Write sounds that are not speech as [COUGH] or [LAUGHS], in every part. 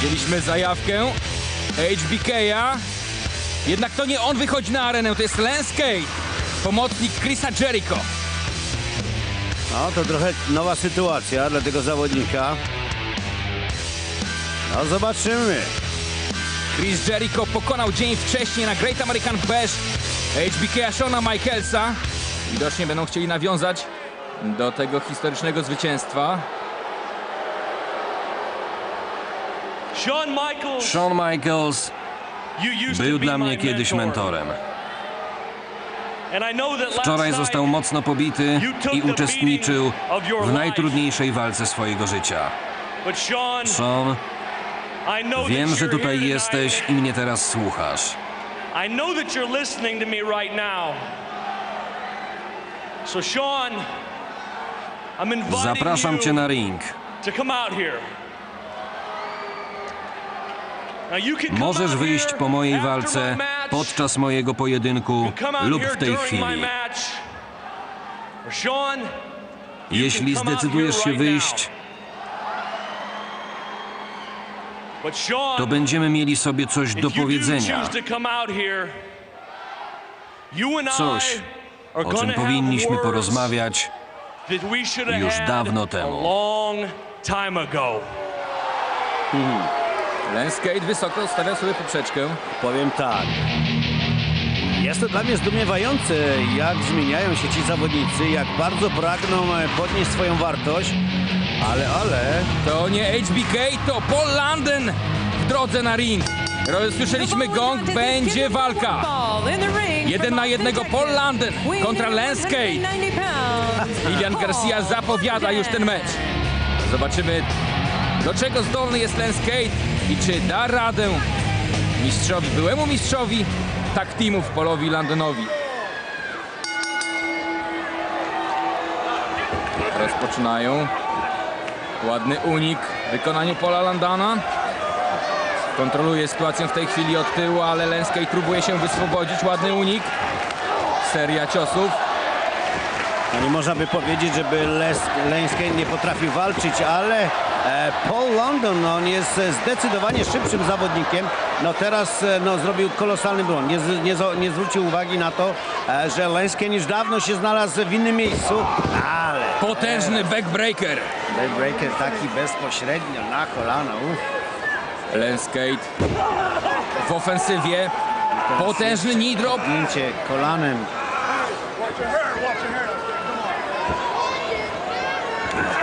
Widzieliśmy zajawkę HBK'a. Jednak to nie on wychodzi na arenę, to jest Lance Cade, pomocnik Chrisa Jericho. No to trochę nowa sytuacja dla tego zawodnika. No zobaczymy. Chris Jericho pokonał dzień wcześniej na Great American Bash HBK'a Shona Michaelsa. Widocznie będą chcieli nawiązać do tego historycznego zwycięstwa. Shawn Michaels był dla mnie kiedyś mentor. mentorem. Wczoraj został mocno pobity i uczestniczył w najtrudniejszej walce swojego życia. Sean, wiem, że tutaj jesteś i mnie teraz słuchasz. Zapraszam cię na ring. Możesz wyjść po mojej walce podczas mojego pojedynku lub w tej chwili. Jeśli zdecydujesz się wyjść, to będziemy mieli sobie coś do powiedzenia. Coś, o czym powinniśmy porozmawiać już dawno temu. long Cade wysoko stawia sobie poprzeczkę. Powiem tak. Jest to dla mnie zdumiewające, jak zmieniają się ci zawodnicy, jak bardzo pragną e, podnieść swoją wartość, ale, ale, To nie HBK, to Paul London w drodze na ring. Słyszeliśmy gong, będzie walka. Jeden na jednego Paul London kontra Lance Cade. [LAUGHS] Lilian Garcia zapowiada już ten mecz. Zobaczymy, do czego zdolny jest Lance Cade i czy da radę mistrzowi, byłemu mistrzowi tak teamów Polowi Londonowi. Rozpoczynają. Ładny unik w wykonaniu Pola Landana. Kontroluje sytuację w tej chwili od tyłu, ale Cade próbuje się wyswobodzić. Ładny unik. Seria ciosów. No nie można by powiedzieć, żeby Les, nie potrafił walczyć, ale e, Paul London, no, on jest zdecydowanie szybszym zawodnikiem. No teraz e, no, zrobił kolosalny błąd. Nie, nie, nie zwrócił uwagi na to, e, że Kane już dawno się znalazł w innym miejscu, ale Potężny backbreaker. Breaker taki bezpośrednio na kolana. Cade w ofensywie. Potężny knee drop. Kolanem.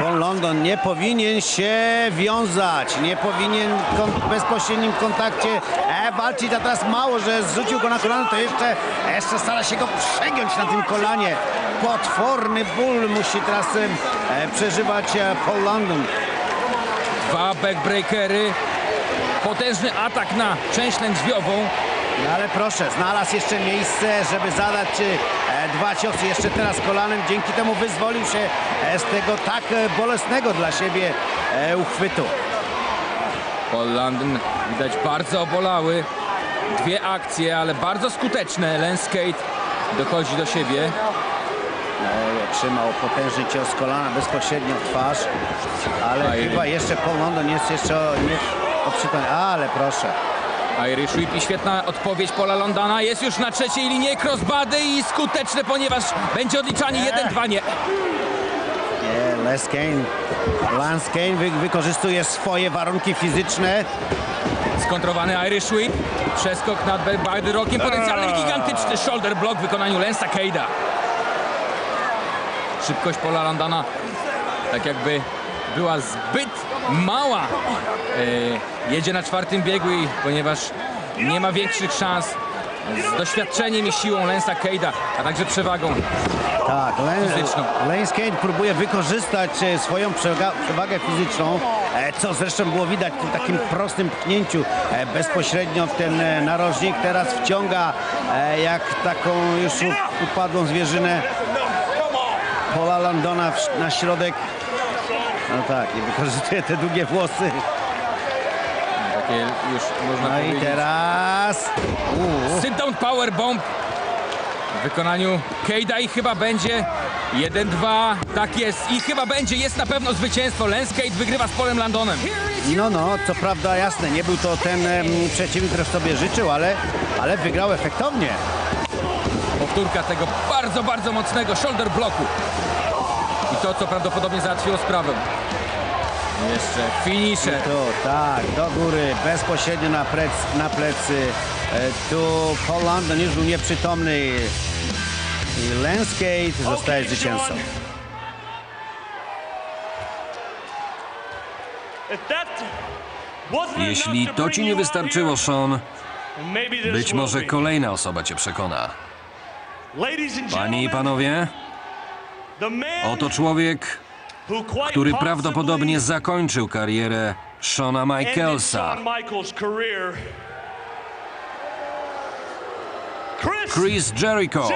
Paul London nie powinien się wiązać, nie powinien w bezpośrednim kontakcie e, walczyć, a teraz mało, że zrzucił go na kolano, to jeszcze, jeszcze stara się go przegiąć na tym kolanie. Potworny ból musi teraz e, przeżywać e, Paul London. Dwa backbreakery. Potężny atak na część lędźwiową. No ale proszę, znalazł jeszcze miejsce, żeby zadać e, dwa ciosy jeszcze teraz kolanem. Dzięki temu wyzwolił się e, z tego tak e, bolesnego dla siebie uchwytu. Paul London widać bardzo obolały. Dwie akcje, ale bardzo skuteczne. Lance Cade dochodzi do siebie. No, otrzymał potężny cios kolana bezpośrednio w twarz, ale A, chyba jeszcze Paul London jest jeszcze nie. Ale proszę. Irish Whip i świetna odpowiedź Paula Londana. Jest już na trzeciej linii crossbody i skuteczne, ponieważ będzie odliczanie 1-2 nie. Nie, Les Kane. Lance Kane wy, wykorzystuje swoje warunki fizyczne. Skontrowany Irish Whip. Przeskok nad Bardy Rockiem. Potencjalny gigantyczny shoulder block w wykonaniu Lensa Cade'a. Szybkość Paula Londana tak jakby była zbyt mała. E, jedzie na czwartym biegu i ponieważ nie ma większych szans z doświadczeniem i siłą Lensa Cade'a, a także przewagą Tak, Fizyczną. Lance Kane próbuje wykorzystać e, swoją przewagę fizyczną, e, co zresztą było widać w tym takim prostym pchnięciu bezpośrednio w ten narożnik. Teraz wciąga jak taką już upadłą zwierzynę Paula Landona na środek. No tak, i wykorzystuje te długie włosy. takie już można No i powiedzieć. teraz... Uuu. Sit down power bomb W wykonaniu Kejda i chyba będzie 1-2. Tak jest. I chyba będzie. Jest na pewno zwycięstwo. Lance Cade wygrywa z Polem Landonem. No, no, co prawda jasne, nie był to ten em, przeciwnik, który sobie życzył, ale, ale wygrał efektownie. Powtórka tego bardzo, bardzo mocnego shoulder bloku. I to, co prawdopodobnie załatwiło sprawę. Jeszcze finisher. Tu, tak, do góry, bezpośrednio na, plec, na plecy. E, Tu Paul London już był nieprzytomny. I Lance Cade zostaje Okay, zwycięzcą. Jeśli to ci nie wystarczyło, Sean, być może kolejna osoba cię przekona. Panie i panowie, oto człowiek, który prawdopodobnie zakończył karierę Shona Michaelsa. Chris. Jericho.